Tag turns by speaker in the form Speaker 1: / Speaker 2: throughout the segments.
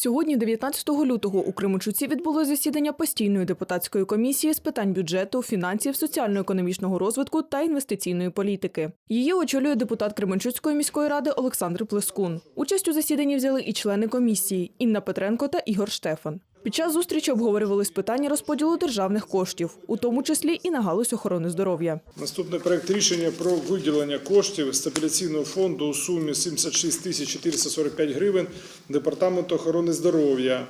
Speaker 1: Сьогодні, 19 лютого, у Кримучуці відбулося засідання постійної депутатської комісії з питань бюджету, фінансів, соціально-економічного розвитку та інвестиційної політики. Її очолює депутат Кременчуцької міської ради Олександр Плескун. Участь у засіданні взяли і члени комісії Інна Петренко та Ігор Штефан. Під час зустрічі обговорювались питання розподілу державних коштів, у тому числі і на галузь охорони здоров'я.
Speaker 2: Наступний проект рішення про виділення коштів стабіляційного фонду у сумі 76 тисяч 445 гривень Департаменту охорони здоров'я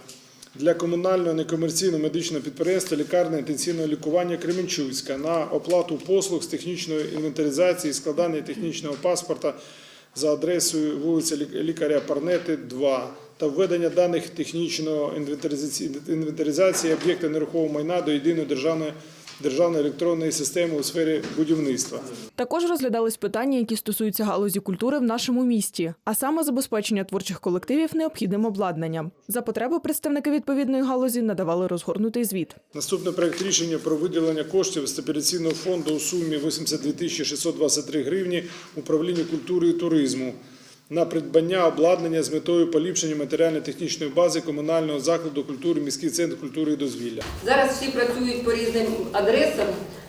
Speaker 2: для комунального некомерційного медичного підприємства лікарня інтенсивного лікування Кременчуцька на оплату послуг з технічної інвентаризації складання технічного паспорта за адресою вулиця Лік- Лікаря Парнети, 2 та введення даних технічної інвентаризації, об'єкта нерухомого майна до єдиної державної державної електронної системи у сфері будівництва.
Speaker 1: Також розглядались питання, які стосуються галузі культури в нашому місті, а саме забезпечення творчих колективів необхідним обладнанням. За потреби представники відповідної галузі надавали розгорнутий звіт.
Speaker 2: Наступний проект рішення про виділення коштів стабіляційного фонду у сумі 82 тисячі 623 гривні управлінню культури і туризму на придбання обладнання з метою поліпшення матеріально-технічної бази комунального закладу культури міський центр культури і дозвілля.
Speaker 3: Зараз всі працюють по різним адресам,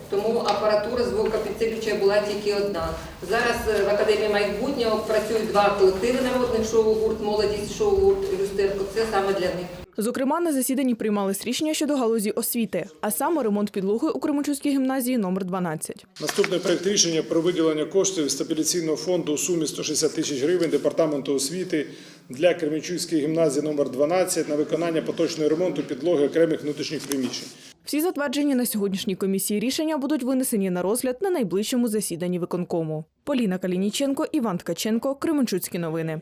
Speaker 3: тому апаратура звукопідсилювача була тільки одна. Зараз е, в Академії майбутнього працюють два колективи народних шоу-гурт, молодість шоу-гурт люстерко. Це саме для них.
Speaker 1: Зокрема, на засіданні приймались рішення щодо галузі освіти, а саме ремонт підлоги у Кременчуцькій гімназії номер 12.
Speaker 2: Наступний проект рішення про виділення коштів стабіляційного фонду у сумі 160 тисяч гривень департаменту освіти для Кременчуцької гімназії номер 12 на виконання поточного ремонту підлоги окремих внутрішніх приміщень.
Speaker 1: Всі затверджені на сьогоднішній комісії рішення будуть винесені на розгляд на найближчому засіданні виконкому. Поліна Калініченко, Іван Ткаченко, Кременчуцькі новини.